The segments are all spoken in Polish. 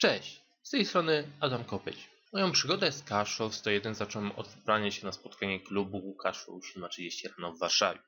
Cześć, z tej strony Adam Kopeć. Moją przygodę z Kaszą 101 zacząłem od wybrania się na spotkanie klubu Kaszą 7.30 rano w Warszawie.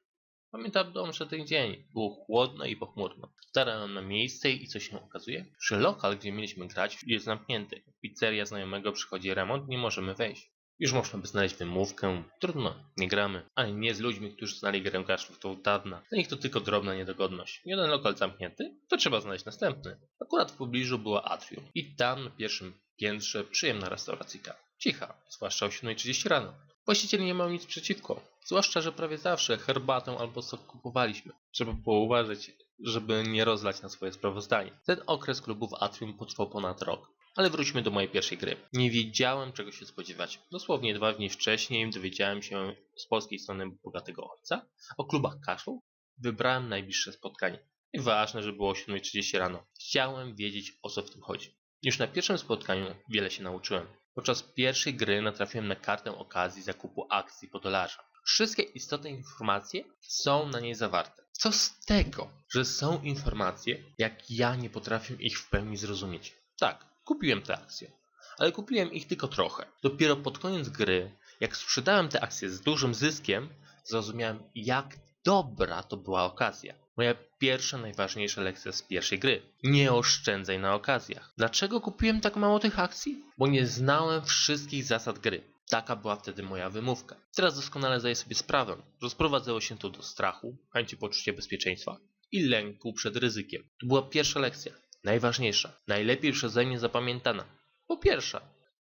Pamiętam dobrze ten dzień. Było chłodno i pochmurno. Starałem na miejsce i co się okazuje? Że lokal, gdzie mieliśmy grać, jest zamknięty. Pizzeria znajomego przychodzi remont, nie możemy wejść. Już można by znaleźć wymówkę. Trudno, nie gramy. Ale nie z ludźmi, którzy znali grę Kaszów to od dawna. Dla nich to tylko drobna niedogodność. Jeden lokal zamknięty, to trzeba znaleźć następny. Akurat w pobliżu była Atrium. I tam na pierwszym piętrze przyjemna restauracyjka. Cicha, zwłaszcza o 7.30 rano. Właściciel nie miał nic przeciwko. Zwłaszcza, że prawie zawsze herbatę albo sok kupowaliśmy. Trzeba było uważać, żeby nie rozlać na swoje sprawozdanie. Ten okres klubu w Atrium potrwał ponad rok. Ale wróćmy do mojej pierwszej gry. Nie wiedziałem czego się spodziewać. Dosłownie dwa dni wcześniej dowiedziałem się z polskiej strony bogatego ojca o klubach kaszu. Wybrałem najbliższe spotkanie. I ważne, że było o 7.30 rano. Chciałem wiedzieć o co w tym chodzi. Już na pierwszym spotkaniu wiele się nauczyłem. Podczas pierwszej gry natrafiłem na kartę okazji zakupu akcji po dolarza. Wszystkie istotne informacje są na niej zawarte. Co z tego, że są informacje, jak ja nie potrafię ich w pełni zrozumieć? Tak, kupiłem te akcje, ale kupiłem ich tylko trochę. Dopiero pod koniec gry, jak sprzedałem te akcje z dużym zyskiem, zrozumiałem, jak dobra to była okazja. Moja pierwsza, najważniejsza lekcja z pierwszej gry. Nie oszczędzaj na okazjach. Dlaczego kupiłem tak mało tych akcji? Bo nie znałem wszystkich zasad gry. Taka była wtedy moja wymówka. Teraz doskonale zdaję sobie sprawę, że sprowadzało się to do strachu, chęci poczucia bezpieczeństwa i lęku przed ryzykiem. To była pierwsza lekcja. Najważniejsza. Najlepiej przeze mnie zapamiętana. Po pierwsza.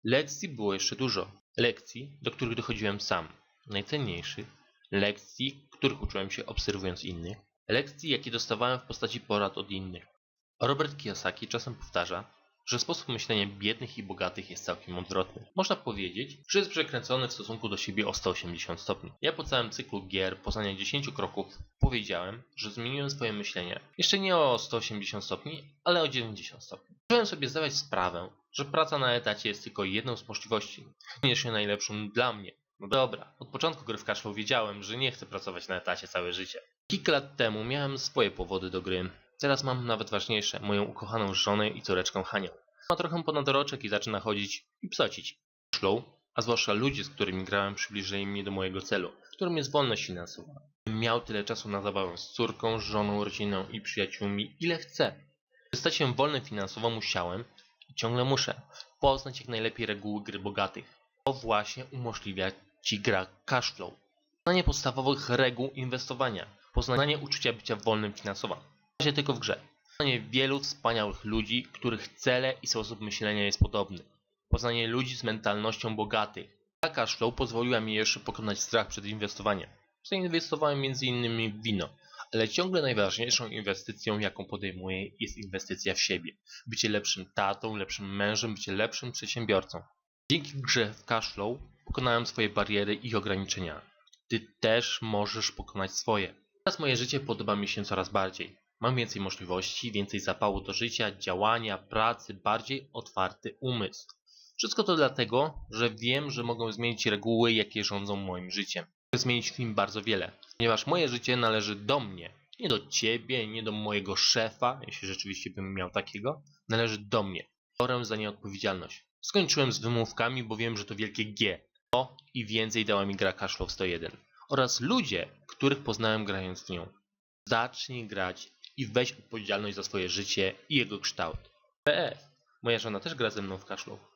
Lekcji było jeszcze dużo. Lekcji, do których dochodziłem sam. Najcenniejszych. Lekcji, których uczyłem się obserwując innych. Lekcji, jakie dostawałem w postaci porad od innych. Robert Kiyosaki czasem powtarza, że sposób myślenia biednych i bogatych jest całkiem odwrotny. Można powiedzieć, że jest przekręcony w stosunku do siebie o 180 stopni. Ja po całym cyklu gier, poznania 10 kroków, powiedziałem, że zmieniłem swoje myślenie. Jeszcze nie o 180 stopni, ale o 90 stopni. Zacząłem sobie zdawać sprawę, że praca na etacie jest tylko jedną z możliwości, niekoniecznie najlepszą dla mnie. No dobra, od początku gry w Cashflow wiedziałem, że nie chcę pracować na etacie całe życie. Kilka lat temu miałem swoje powody do gry. Teraz mam nawet ważniejsze, moją ukochaną żonę i córeczkę Hanię. Ma trochę ponad roczek i zaczyna chodzić i psocić. Cashflow, a zwłaszcza ludzie, z którymi grałem, przybliżyli mnie do mojego celu, którym jest wolność finansowa. Miał tyle czasu na zabawę z córką, żoną, rodziną i przyjaciółmi, ile chcę. By stać się wolnym finansowo musiałem i ciągle muszę poznać jak najlepiej reguły gry bogatych. To właśnie umożliwia Ci gra Cashflow. Poznanie podstawowych reguł inwestowania, poznanie uczucia bycia wolnym finansowo. Razie tylko w grze. Poznanie wielu wspaniałych ludzi, których cele i sposób myślenia jest podobny. Poznanie ludzi z mentalnością bogatych. Ta Cashflow pozwoliła mi jeszcze pokonać strach przed inwestowaniem. Zainwestowałem m.in. w wino, ale ciągle najważniejszą inwestycją, jaką podejmuję, jest inwestycja w siebie. Bycie lepszym tatą, lepszym mężem, bycie lepszym przedsiębiorcą. Dzięki grze w Cashflow pokonałem swoje bariery i ograniczenia. Ty też możesz pokonać swoje. Teraz moje życie podoba mi się coraz bardziej. Mam więcej możliwości, więcej zapału do życia, działania, pracy, bardziej otwarty umysł. Wszystko to dlatego, że wiem, że mogę zmienić reguły, jakie rządzą moim życiem. Mogę zmienić w nim bardzo wiele, ponieważ moje życie należy do mnie. Nie do ciebie, nie do mojego szefa, jeśli rzeczywiście bym miał takiego. Należy do mnie. Biorę za nie odpowiedzialność. Skończyłem z wymówkami, bo wiem, że to wielkie G. To i więcej dała mi gra Cashflow 101. Oraz ludzie, których poznałem grając w nią. Zacznij grać i weź odpowiedzialność za swoje życie i jego kształt. PS. Moja żona też gra ze mną w Cashflow.